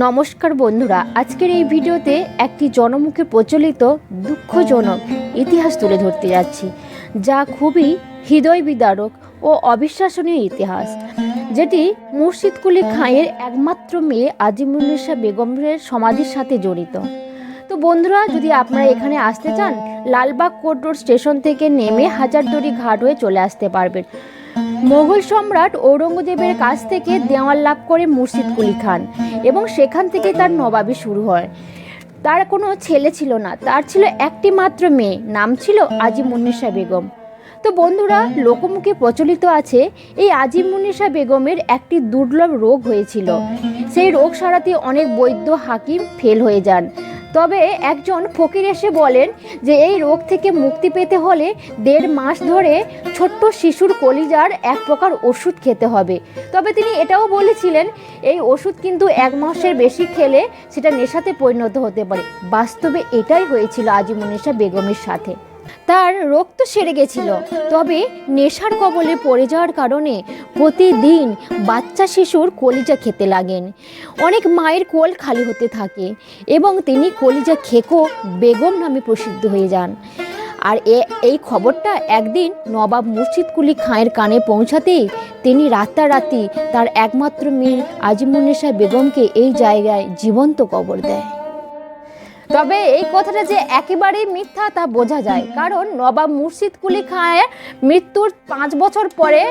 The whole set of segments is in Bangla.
নমস্কার বন্ধুরা, আজকের এই ভিডিওতে একটি জনমুখে প্রচলিত দুঃখজনক ইতিহাস তুলে ধরতে যাচ্ছি, যা খুবই হৃদয় বিদারক ও অবিশ্বাসনীয় ইতিহাস, যেটি মুর্শিদ কুলি খাঁয়ের একমাত্র মেয়ে আজিমুন্নেসা বেগমের সমাধির সাথে জড়িত। তো বন্ধুরা, যদি আপনারা এখানে আসতে চান, লালবাগ কোর্ট রোড স্টেশন থেকে নেমে হাজারদুয়ারি ঘাট হয়ে চলে আসতে পারবেন। মোগল সম্রাট ঔরঙ্গজেবের কাছ থেকে দেওয়াল লাভ করে মুর্শিদ কুলি খান এবং সেখান থেকে তার নবাবি শুরু হয়। তার কোনো ছেলে ছিল না, তার ছিল একটি মাত্র মেয়ে, নাম ছিল আজিমুন্নেসা বেগম। তো বন্ধুরা, লোকমুখে প্রচলিত আছে এই আজিমুন্নেসা বেগমের একটি দুর্লভ রোগ হয়েছিল। সেই রোগ সারাতে অনেক বৈদ্য হাকিম ফেল হয়ে যান। তবে একজন ফকির এসে বলেন যে এই রোগ থেকে মুক্তি পেতে হলে দেড় মাস ধরে ছোট্ট শিশুর কলিজার এক প্রকার ওষুধ খেতে হবে। তবে তিনি এটাও বলেছিলেন, এই ওষুধ কিন্তু এক মাসের বেশি খেলে সেটা নেশাতে পরিণত হতে পারে। বাস্তবে এটাই হয়েছিল আজিমুন্নেসা বেগমের সাথে। তার রক্ত সেরে গেছিল। তবে নেশার কবলে পড়ে যাওয়ার কারণে প্রতিদিন বাচ্চা শিশুর কলিজা খেতে লাগেন। অনেক মায়ের কোল খালি হতে থাকে এবং তিনি কলিজা খেকো বেগম নামে প্রসিদ্ধ হয়ে যান। আর এ, এই খবরটা একদিন নবাব মুর্শিদ কুলি খাঁয়ের কানে পৌঁছাতেই তিনি রাতারাতি তার একমাত্র মেয়ে আজিমুন্নেসা বেগমকে এই জায়গায় জীবন্ত কবর দেয়। তবে এই কথাটা যে একেবারেই মিথ্যা তা বোঝা যায়। কারণ নবাব মুর্শিদ কুলি খাঁয়ের মৃত্যুর পাঁচ বছর পরে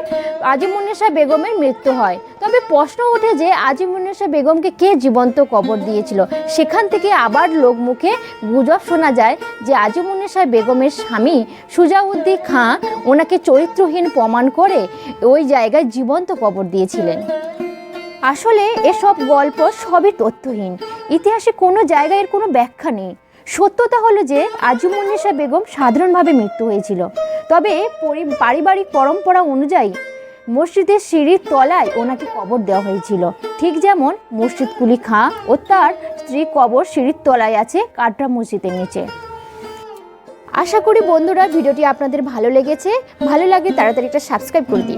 আজিমুন্নেসা বেগমের মৃত্যু হয়। তবে প্রশ্ন ওঠে যে আজিমুন্নেসা বেগমকে কে জীবন্ত কবর দিয়েছিল? সেখান থেকে আবার লোক মুখে গুজব শোনা যায় যে আজিমুন্নেসা বেগমের স্বামী সুজাউদ্দিন খাঁ ওনাকে চরিত্রহীন প্রমাণ করে ওই জায়গায় জীবন্ত কবর দিয়েছিলেন। আসলে এসব গল্প সবই তথ্যহীন। ইতিহাসে কোনো জায়গায় এর কোনো ব্যাখ্যা নেই। সত্যতা হলো যে আজিমুন্নেসা বেগম সাধারণভাবে মৃত্যু হয়েছিল। তবে পারিবারিক পরম্পরা অনুযায়ী মসজিদের সিঁড়ির তলায় ওনাকে কবর দেওয়া হয়েছিল। ঠিক যেমন মসজিদ কুলি খাঁ ও তার স্ত্রী কবর সিঁড়ির তলায় আছে কাটরা মসজিদের নিচে। আশা করি বন্ধুরা, ভিডিওটি আপনাদের ভালো লেগেছে। ভালো লাগে তাড়াতাড়ি একটা সাবস্ক্রাইব করে দিন।